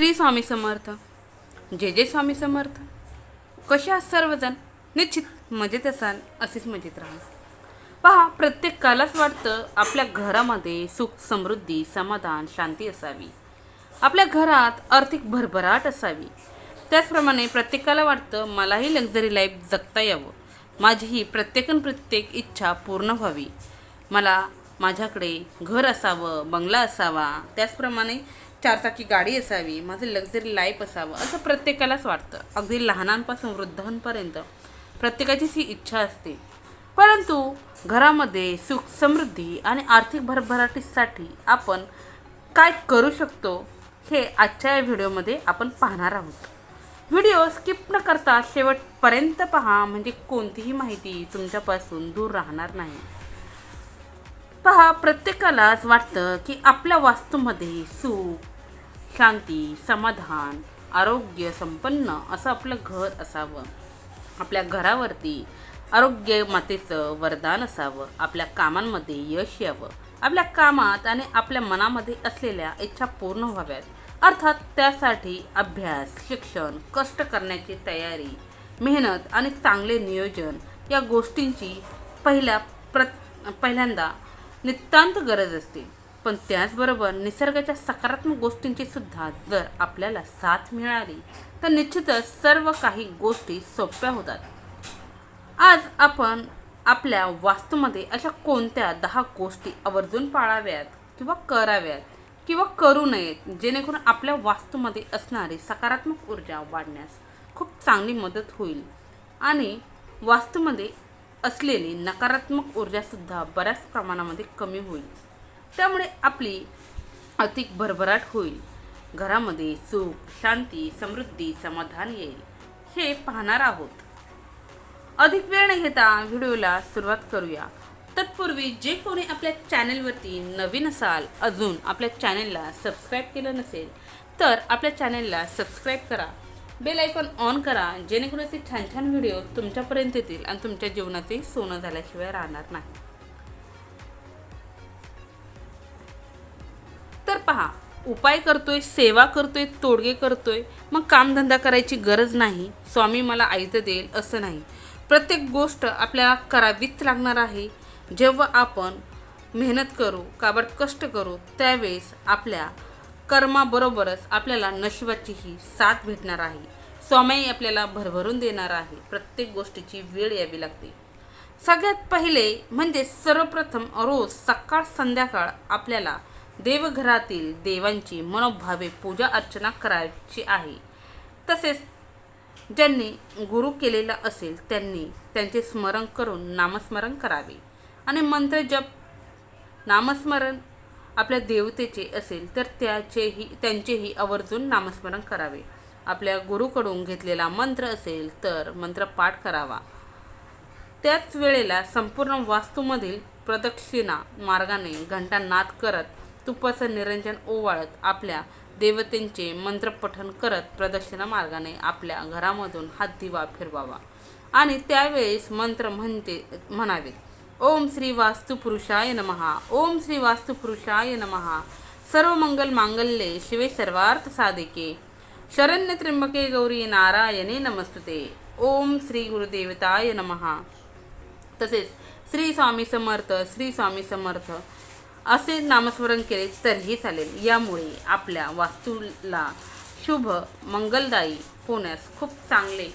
श्री स्वामी समर्थ. जे जे स्वामी समर्थ. कसे आहात सर्वजण? निश्चित मजेत असाल असेच मजेत राहा पहा प्रत्येकालाच वाटतं आपल्या घरामध्ये सुख समृद्धी समाधान शांती असावी. आपल्या घरात आर्थिक भरभराट असावी. त्याचप्रमाणे प्रत्येकाला वाटतं मलाही लक्झरी लाईफ जगता यावं. माझी ही प्रत्येकन प्रत्येक इच्छा पूर्ण व्हावी. मला माझ्याकडे घर असावं बंगला असावा त्याचप्रमाणे चारचाकी गाडी असावी माझं लक्झरी लाईफ असावं असं प्रत्येकालाच वाटतं. अगदी लहानांपासून वृद्धांपर्यंत प्रत्येकाचीच ही इच्छा असते. परंतु घरामध्ये सुख समृद्धी आणि आर्थिक भरभराटीसाठी आपण काय करू शकतो हे आजच्या या व्हिडिओमध्ये आपण पाहणार आहोत. व्हिडिओ स्किप न करता शेवटपर्यंत पहा म्हणजे कोणतीही माहिती तुमच्यापासून दूर राहणार नाही. पहा प्रत्येकालाच वाटतं की आपल्या वास्तूमध्ये सुख शांती समाधान आरोग्य संपन्न असं आपलं घर असावं. आपल्या घरावरती आरोग्य मातेचं वरदान असावं. आपल्या कामांमध्ये यश यावं. आपल्या कामात आणि आपल्या मनामध्ये असलेल्या इच्छा पूर्ण व्हाव्यात. अर्थात त्यासाठी अभ्यास शिक्षण कष्ट करण्याची तयारी मेहनत आणि चांगले नियोजन या गोष्टींची पहिल्या प्र पहिल्यांदा नितांत गरज असते. पण त्याचबरोबर निसर्गाच्या सकारात्मक गोष्टींची सुद्धा जर आपल्याला साथ मिळाली तर निश्चितच सर्व काही गोष्टी सोप्या होतात. आज आपण आपल्या वास्तूमध्ये अशा कोणत्या दहा गोष्टी आवर्जून पाळाव्यात किंवा कराव्यात किंवा करू नयेत जेणेकरून आपल्या वास्तूमध्ये असणारी सकारात्मक ऊर्जा वाढण्यास खूप चांगली मदत होईल. आणि वास्तूमध्ये असलेली नकारात्मक ऊर्जासुद्धा बऱ्याच प्रमाणामध्ये कमी होईल. त्यामुळे आपली अधिक भरभराट होईल. घरामध्ये सुख शांती समृद्धी समाधान येईल. हे पाहणार आहोत. अधिक वेळ न घेता व्हिडिओला सुरुवात करूया. तत्पूर्वी जे कोणी आपल्या चॅनलवरती नवीन असाल अजून आपल्या चॅनलला सबस्क्राईब केलं नसेल तर आपल्या चॅनलला सबस्क्राईब करा. बेल आयकॉन ऑन करा जेणेकरून असे छान छान व्हिडिओ तुमच्यापर्यंत येतील आणि तुमच्या जीवनाचे सोनं झाल्याशिवाय राहणार नाही. तर पहा उपाय करतोय सेवा करतोय तोडगे करतोय मग कामधंदा करायची गरज नाही स्वामी मला आयतं देईल असं नाही. प्रत्येक गोष्ट आपल्याला करावीच लागणार आहे. जेव्हा आपण मेहनत करू काबड कष्ट करू त्यावेळेस आपल्या कर्माबरोबरच आपल्याला नशिबाचीही साथ भेटणार आहे. स्वामी आपल्याला भरभरून देणार आहे. प्रत्येक गोष्टीची वेळ यावी लागते. सगळ्यात पहिले म्हणजे सर्वप्रथम रोज सकाळ संध्याकाळ आपल्याला देवघरातील देवांची मनोभावे पूजा अर्चना करायची आहे. तसेच ज्यांनी गुरु केलेला असेल त्यांनी त्यांचे स्मरण करून नामस्मरण करावे. आणि मंत्र जप नामस्मरण आपल्या देवतेचे असेल तर त्याचेही त्यांचेही आवर्जून नामस्मरण करावे. आपल्या गुरुकडून घेतलेला मंत्र असेल तर मंत्र पाठ करावा. त्याच वेळेला संपूर्ण वास्तूमधील प्रदक्षिणा मार्गाने घंटा नाद करत तुपाचं निरंजन ओवाळत आपल्या देवतेंचे मंत्रपठण करत प्रदक्षिणा मार्गाने आपल्या घरामधून हात दिवा फिरवावा. आणि त्यावेळेस मंत्र म्हणते म्हणावेत ओम श्री वास्तुपुरुषाय नमहा. ओम श्री वास्तुपुरुषाय नमहा. सर्व मंगल मांगल्ये शिवे सर्वार्थ साधिके. शरण्य त्र्यंबके गौरी नारायणे नमस्तुते. ओम श्री गुरुदेवताय नमहा. तसेच श्री स्वामी समर्थ श्री स्वामी समर्थ असे नामस्मरण केले तरीही चालेल. यामुळे आपल्या वास्तूला शुभ मंगलदायी होण्यास खूप चांगले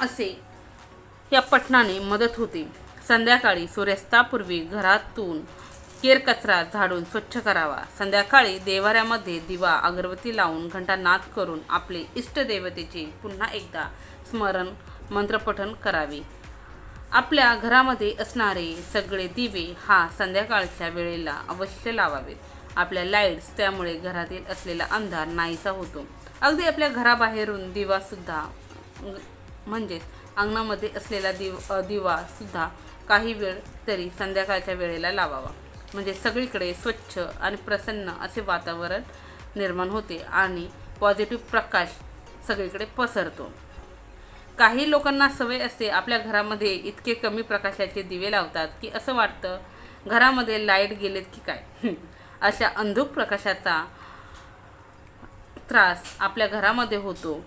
असे या पठणाने मदत होते. संध्याकाळी सूर्यास्तापूर्वी घरातून केरकचरा झाडून स्वच्छ करावा. संध्याकाळी देवाऱ्यामध्ये दिवा अगरबत्ती लावून घंटानाद करून आपले इष्टदेवतेचे पुन्हा एकदा स्मरण मंत्रपठण करावे. आपल्या घरामध्ये असणारे सगळे दिवे हा संध्याकाळच्या वेळेला अवश्य लावावेत. आपल्या लाईट्स त्यामुळे घरातील असलेला अंधार नाहीसा होतो. अगदी आपल्या घराबाहेरून दिवासुद्धा म्हणजेच अंगणामध्ये असलेला दिव दिवासुद्धा काही वेळ तरी संध्याकाळच्या वेळेला लावावा. म्हणजे सगळीकडे स्वच्छ आणि प्रसन्न असे वातावरण निर्माण होते आणि पॉझिटिव्ह प्रकाश सगळीकडे पसरतो. काही लोकांना सवय असते आपल्या घरामध्ये इतके कमी प्रकाशाचे दिवे लावतात की असं वाटतं घरामध्ये लाइट गेलेत की काय? अशा अंधुक प्रकाशाचा त्रास आपल्या घरामध्ये होतो.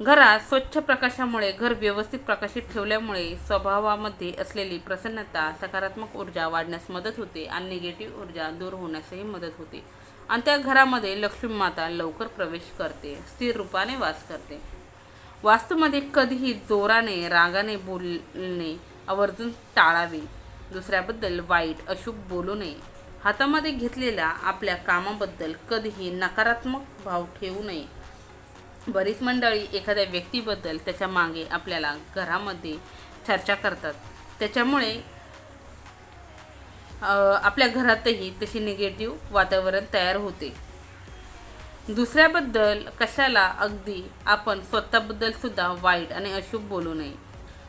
घरात स्वच्छ प्रकाशामुळे घर व्यवस्थित प्रकाशित ठेवल्यामुळे स्वभावामध्ये असलेली प्रसन्नता सकारात्मक ऊर्जा वाढण्यास मदत होते आणि निगेटिव्ह ऊर्जा दूर होण्यासही मदत होते. आणि त्या घरामध्ये लक्ष्मी माता लवकर प्रवेश करते स्थिर रूपाने वास करते. वास्तूमध्ये कधीही जोराने रागाने बोलणे आवर्जून टाळावे. दुसऱ्याबद्दल वाईट अशुभ बोलू नये. हातामध्ये घेतलेल्या आपल्या कामाबद्दल कधीही नकारात्मक भाव ठेवू नये. बरीच मंडळी एखाद्या व्यक्तीबद्दल त्याच्यामागे आपल्याला घरामध्ये चर्चा करतात. त्याच्यामुळे आपल्या घरातही तशी निगेटिव्ह वातावरण तयार होते. दुसऱ्याबद्दल कशाला अगदी आपण स्वतःबद्दल सुद्धा वाईट आणि अशुभ बोलू नये.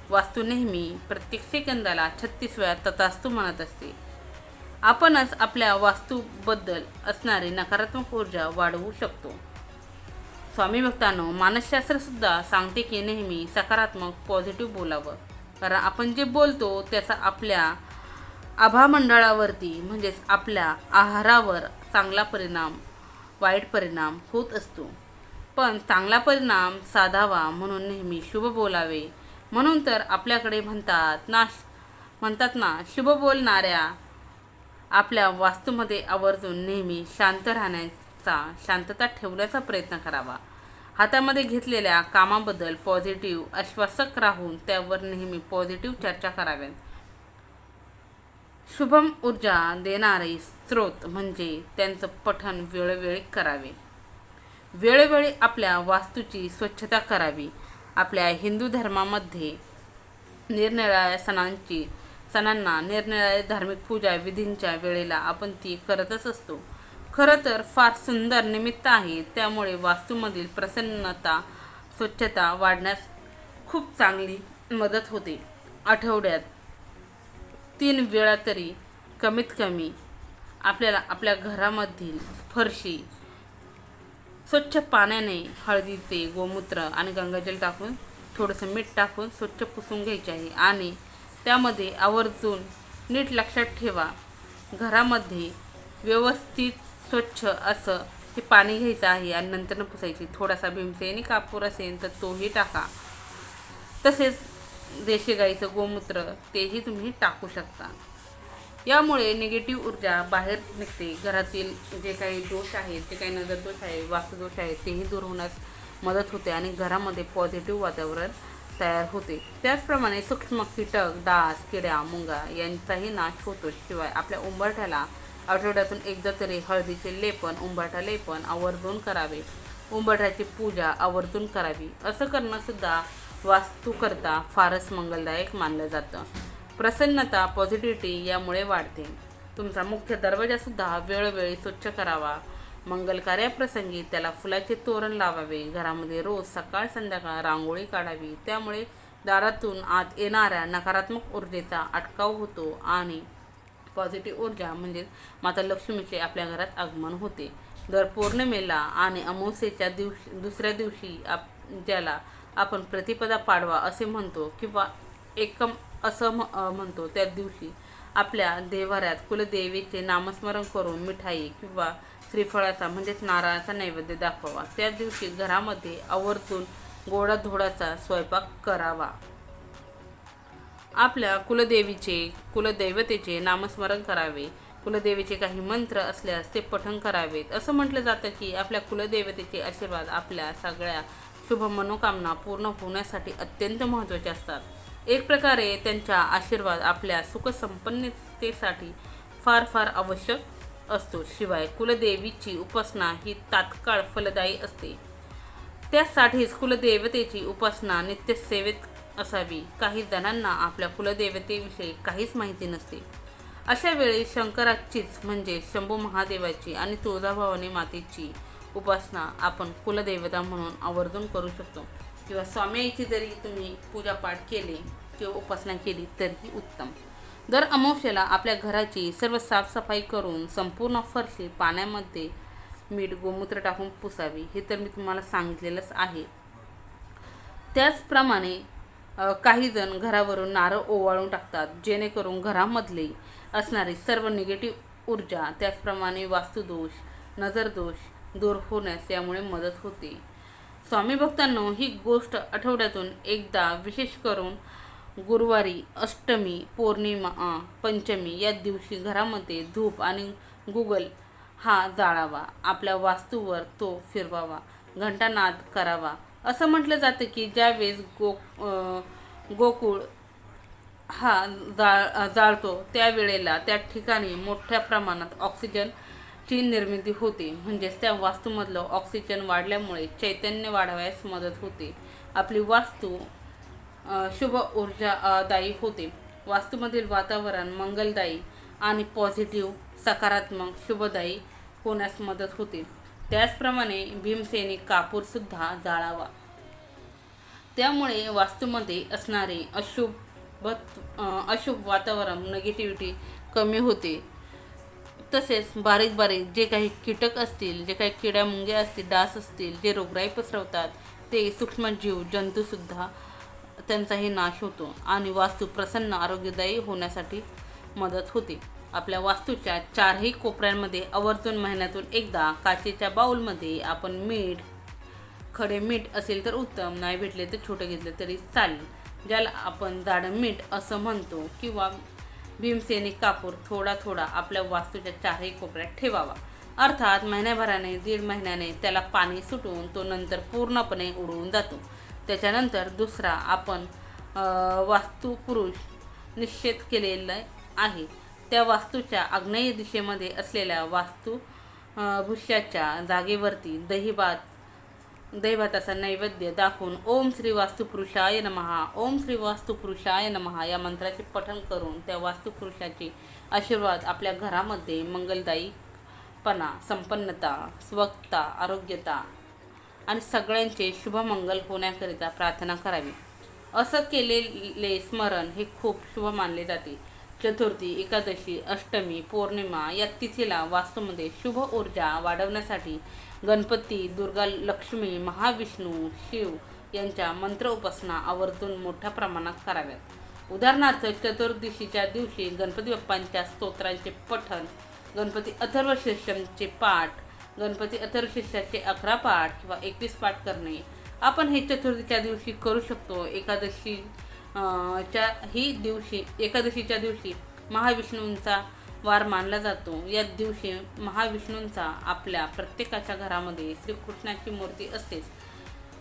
वास्तू नेहमी प्रत्येक सेकंदाला छत्तीस वेळा तथास्तू म्हणत असते. आपणच आपल्या वास्तूबद्दल असणारी नकारात्मक ऊर्जा वाढवू शकतो. स्वामी भक्तांनो मानसशास्त्रसुद्धा सांगते की नेहमी सकारात्मक पॉझिटिव्ह बोलावं. कारण आपण जे बोलतो त्याचा आपल्या आभामंडळावरती म्हणजेच आपल्या आहारावर चांगला परिणाम वाईट परिणाम होत असतो. पण चांगला परिणाम साधावा म्हणून नेहमी शुभ बोलावे. म्हणून तर आपल्याकडे म्हणतात ना म्हणतात ना शुभ बोलणाऱ्या आपल्या वास्तूमध्ये आवर्जून नेहमी शांत राहण्यास राहण्याचा शांतता ठेवण्याचा प्रयत्न करावा. हातामध्ये घेतलेल्या कामाबद्दल पॉझिटिव्ह आश्वासक राहून त्यावर नेहमी पॉझिटिव्ह चर्चा कराव्यात. शुभम ऊर्जा देणारे स्रोत म्हणजे त्यांचं पठण वेळोवेळी करावे. वेळोवेळी आपल्या वास्तूची स्वच्छता करावी. आपल्या हिंदू धर्मामध्ये निरनिराळ्या सणांची सणांना निरनिराळ्या धार्मिक पूजा विधींच्या वेळेला आपण ती करतच असतो. खरं तर फार सुंदर निमित्त आहे. त्यामुळे वास्तूमधील प्रसन्नता स्वच्छता वाढण्यास खूप चांगली मदत होते. आठवड्यात तीन वेळा तरी कमीत कमी आपल्याला आपल्या घरामधील फरशी स्वच्छ पाण्याने हळदीचे गोमूत्र आणि गंगाजल टाकून थोडंसं मीठ टाकून स्वच्छ पुसून घ्यायचे आहे. आणि त्यामध्ये आवर्जून नीट लक्षात ठेवा घरामध्ये व्यवस्थित स्वच्छ असं हे पाणी घ्यायचं आहे आणि नंतर पुसायची. थोडासा भीमसेनी कापूर असेल तर तोही टाका. तसेच देशी गाईचं गोमूत्र तेही तुम्ही टाकू शकता. यामुळे निगेटिव्ह ऊर्जा बाहेर निघते. घरातील जे काही दोष आहेत जे काही नजरदोष आहे वास्तुदोष आहेत तेही दूर होण्यास मदत होते आणि घरामध्ये पॉझिटिव्ह वातावरण तयार होते. त्याचप्रमाणे सूक्ष्म कीटक डास किड्या मुंगा यांचाही नाश होतो. शिवाय आपल्या उंबरठ्याला आठवड्यातून एकदा तरी हळदीचे लेपन उंबाटा लेपन आवर्जून करावे. उंबाटाची पूजा आवर्जून करावी. असं करणंसुद्धा वास्तूकरता फारच मंगलदायक मानलं जातं. प्रसन्नता पॉझिटिव्हिटी यामुळे वाढते. तुमचा मुख्य दरवाजासुद्धा वेळोवेळी स्वच्छ करावा. मंगल कार्याप्रसंगी त्याला फुलाचे तोरण लावावे. घरामध्ये रोज सकाळ संध्याकाळ रांगोळी काढावी. त्यामुळे दारातून आत येणाऱ्या नकारात्मक ऊर्जेचा अटकाव होतो आणि पॉझिटिव्ह ऊर्जा म्हणजेच माता लक्ष्मीचे आपल्या घरात आगमन होते. दर पौर्णिमेला आणि अमावस्येच्या दिवशी दुसऱ्या दिवशी आप ज्याला आपण प्रतिपदा पाडवा असे म्हणतो किंवा एकम असं म- म्हणतो त्या दिवशी आपल्या देवाऱ्यात कुलदेवीचे नामस्मरण करून मिठाई किंवा श्रीफळाचा म्हणजेच नारळाचा नैवेद्य दाखवावा. त्या दिवशी घरामध्ये आवर्जून गोडाधोडाचा स्वयंपाक करावा. आपल्या कुलदेवीचे कुलदैवतेचे नामस्मरण करावे. कुलदेवीचे काही मंत्र असल्यास ते पठण करावेत. असं म्हटलं जातं की आपल्या कुलदेवतेचे आशीर्वाद आपल्या सगळ्या शुभ मनोकामना पूर्ण होण्यासाठी अत्यंत महत्त्वाचे असतात. एक प्रकारे त्यांचा आशीर्वाद आपल्या सुखसंपन्नतेसाठी फार फार आवश्यक असतो. शिवाय कुलदेवीची उपासना ही तात्काळ फलदायी असते. त्यासाठीच कुलदेवतेची उपासना नित्यसेवेत असावी. काही जणांना आपल्या कुलदेवतेविषयी काहीच माहिती नसते. अशा वेळी शंकराचीच म्हणजे शंभू महादेवाची आणि तुळजाभवानी मातेची उपासना आपण कुलदेवता म्हणून आवर्जून करू शकतो. किंवा स्वामीची जरी तुम्ही पूजापाठ केले किंवा उपासना केली तरीही उत्तम. दर अमावस्येला आपल्या घराची सर्व साफसफाई करून संपूर्ण फरशी पाण्यामध्ये मीठ गोमूत्र टाकून पुसावी हे तर मी तुम्हाला सांगितलेलंच आहे. त्याचप्रमाणे काहीजण काही जण घरावरून नारळ ओवाळून टाकतात जेणेकरून घरामधली असणारी सर्व निगेटिव्ह ऊर्जा त्याचप्रमाणे वास्तुदोष नजरदोष दूर होण्यास यामुळे मदत होते. स्वामी भक्तांनो ही गोष्ट आठवड्यातून एकदा विशेष करून गुरुवारी अष्टमी पौर्णिमा पंचमी या दिवशी घरामध्ये धूप आणि गुगल हा जाळावा. आपल्या वास्तूवर तो फिरवावा. घंटानाद करावा. असं म्हटलं जातं की ज्यावेळेस गो गोकुळ हा जाळ जाळतो त्यावेळेला त्या ठिकाणी मोठ्या प्रमाणात ऑक्सिजनची निर्मिती होते. म्हणजेच त्या वास्तूमधलं ऑक्सिजन वाढल्यामुळे चैतन्य वाढवायस मदत होते. आपली वास्तू शुभ ऊर्जादायी होते. वास्तूमधील वातावरण मंगलदायी आणि पॉझिटिव्ह सकारात्मक शुभदायी होण्यास मदत होते. त्याचप्रमाणे भीमसेनी कापूरसुद्धा जाळावा. त्यामुळे वास्तूमध्ये असणारे अशुभ अशुभ वातावरण निगेटिव्हिटी कमी होते. तसेच बारीक बारीक जे काही कीटक असतील जे काही किड्यामुंग्या असतील डास असतील जे रोगराई पसरवतात ते सूक्ष्मजीव जंतूसुद्धा त्यांचाही नाश होतो आणि वास्तू प्रसन्न आरोग्यदायी होण्यासाठी मदत होते. आपल्या वास्तूच्या चारही कोपऱ्यांमध्ये आवर्जून महिन्यातून एकदा काचेच्या बाऊलमध्ये आपण मीठ खडे मीठ असेल तर उत्तम नाही भेटले तर छोटे घेतले तरी चालेल. ज्याला आपण जाडं मीठ असं म्हणतो किंवा भीमसेनी कापूर थोडा थोडा आपल्या वास्तूच्या चारही कोपऱ्यात ठेवावा. अर्थात महिन्याभराने दीड महिन्याने त्याला पाणी सुटून तो नंतर पूर्णपणे उडवून जातो. त्याच्यानंतर दुसरा आपण वास्तुपुरुष निश्चित केलेला आहे. त्या वास्तूच्या आग्नेय दिशेमध्ये असलेल्या वास्तू भुष्याच्या जागेवरती दहीभात दैवताचा नैवेद्य दाखवून ओम श्री वास्तुपुरुषाय नमहा ओम श्री वास्तुपुरुषाय नमहा या मंत्राचे पठण करून त्या वास्तुपुरुषाचे आशीर्वाद आपल्या घरामध्ये मंगलदायीपणा संपन्नता स्वच्छता आरोग्यता आणि सगळ्यांचे शुभमंगल होण्याकरिता प्रार्थना करावी. असं केलेले स्मरण हे खूप शुभ मानले जाते. चतुर्थी एकादशी अष्टमी पौर्णिमा या तिथीला वास्तूमध्ये शुभ ऊर्जा वाढवण्यासाठी गणपती दुर्गा लक्ष्मी महाविष्णू शिव यांच्या मंत्र उपासना आवर्जून मोठ्या प्रमाणात कराव्यात. उदाहरणार्थ चतुर्दशीच्या दिवशी गणपती बाप्पांच्या स्तोत्रांचे पठण गणपती अथर्वशीर्षमचे पाठ गणपती अथर्वशीर्षाचे अकरा पाठ किंवा एकवीस पाठ करणे. आपण हे चतुर्थीच्या दिवशी करू शकतो. एकादशी च्या ही दिवशी एकादशीच्या दिवशी महाविष्णूंचा वार मानला जातो. या दिवशी महाविष्णूंचा आपल्या प्रत्येकाच्या घरामध्ये श्रीकृष्णाची मूर्ती असतेच.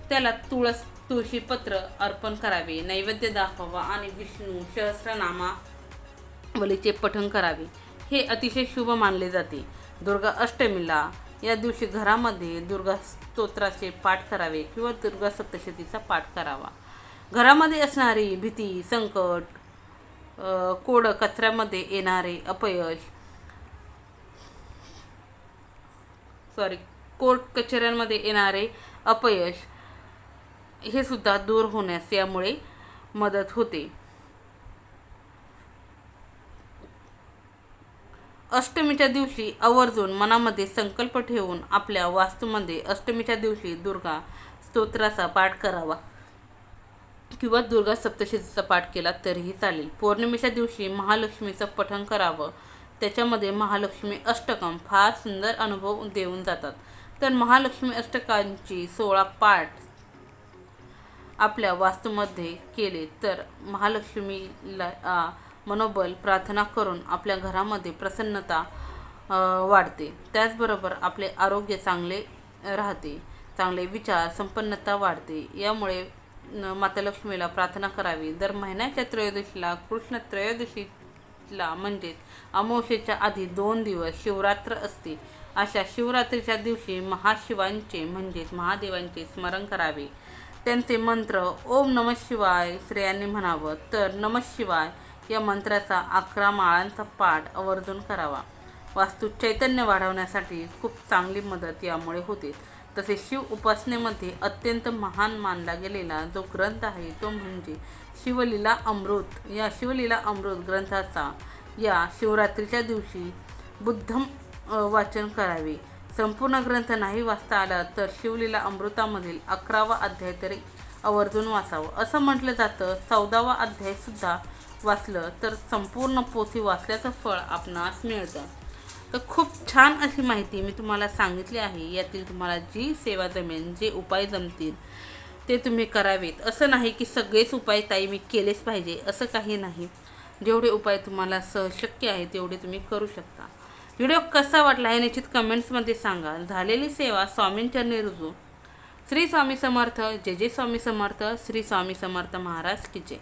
त्याला तुळस तुळशीपत्र अर्पण करावे नैवेद्य दाखवावा आणि विष्णू सहस्रनामावलीचे पठण करावे. हे अतिशय शुभ मानले जाते. दुर्गा अष्टमीला या दिवशी घरामध्ये दुर्गा स्तोत्राचे पाठ करावे किंवा दुर्गा सप्तशतीचा पाठ करावा. घरामध्ये असणारी भीती संकट कोड कचऱ्यामध्ये येणारे अपयश. सॉरी कोर्ट कचऱ्यांमध्ये येणारे अपयश हे सुद्धा दूर होण्यास यामुळे मदत होते. अष्टमीच्या दिवशी आवर्जून मनामध्ये संकल्प ठेवून आपल्या वास्तूमध्ये अष्टमीच्या दिवशी दुर्गा स्तोत्राचा पाठ करावा. किंवा दुर्गा सप्तशतीचा पाठ केला तरीही चालेल. पौर्णिमेच्या दिवशी महालक्ष्मीचं पठण करावं. त्याच्यामध्ये महालक्ष्मी अष्टकम फार सुंदर अनुभव देऊन जातात. तर महालक्ष्मी अष्टकांची सोळा पाठ आपल्या वास्तूमध्ये केले तर महालक्ष्मीला मनोबल प्रार्थना करून आपल्या घरामध्ये प्रसन्नता वाढते. त्याचबरोबर आपले आरोग्य चांगले राहते. चांगले विचार संपन्नता वाढते. यामुळे न- प्रार्थना करावी. दर महिन्याच्या त्रयोदशीला कृष्ण त्रयोदशीला म्हणजेच अमावस्येच्या आधी दोन दिवस शिवरात्र असते. अशा शिवरात्रीच्या दिवशी महाशिवांचे म्हणजेच महादेवांचे स्मरण करावे. त्यांचे मंत्र ओम नम शिवाय स्त्रियांनी म्हणावं तर नम शिवाय या मंत्राचा अकरा माळांचा पाठ आवर्जून करावा. वास्तू चैतन्य वाढवण्यासाठी खूप चांगली मदत यामुळे होते. तसेच शिव उपासनेमध्ये अत्यंत महान मानला गेलेला जो ग्रंथ आहे तो म्हणजे शिवलीला अमृत. या शिवलीला अमृत ग्रंथाचा या शिवरात्रीच्या दिवशी बुद्धम वाचन करावे. संपूर्ण ग्रंथ नाही वाचता आला तर शिवलीला अमृतामधील अकरावा अध्याय तरी आवर्जून वाचावं. असं म्हटलं जातं चौदावा अध्यायसुद्धा वाचलं तर संपूर्ण पोथी वाचल्याचं फळ आपणास मिळतं. तर खूप छान अशी माहिती मी तुम्हाला सांगितली आहे. यातील तुम्हाला जी सेवा जमेल जे उपाय जमतील ते तुम्ही करावेत. असं नाही की सगळेच उपाय ताई मी केलेच पाहिजे असं काही नाही. जेवढे उपाय तुम्हाला सहशक्य आहे तेवढे तुम्ही करू शकता. व्हिडिओ कसा वाटला हे निश्चित कमेंट्समध्ये सांगा. झालेली सेवा स्वामींचरणी रुजू. श्री स्वामी समर्थ. जय जय स्वामी समर्थ. श्री स्वामी समर्थ महाराज की जय.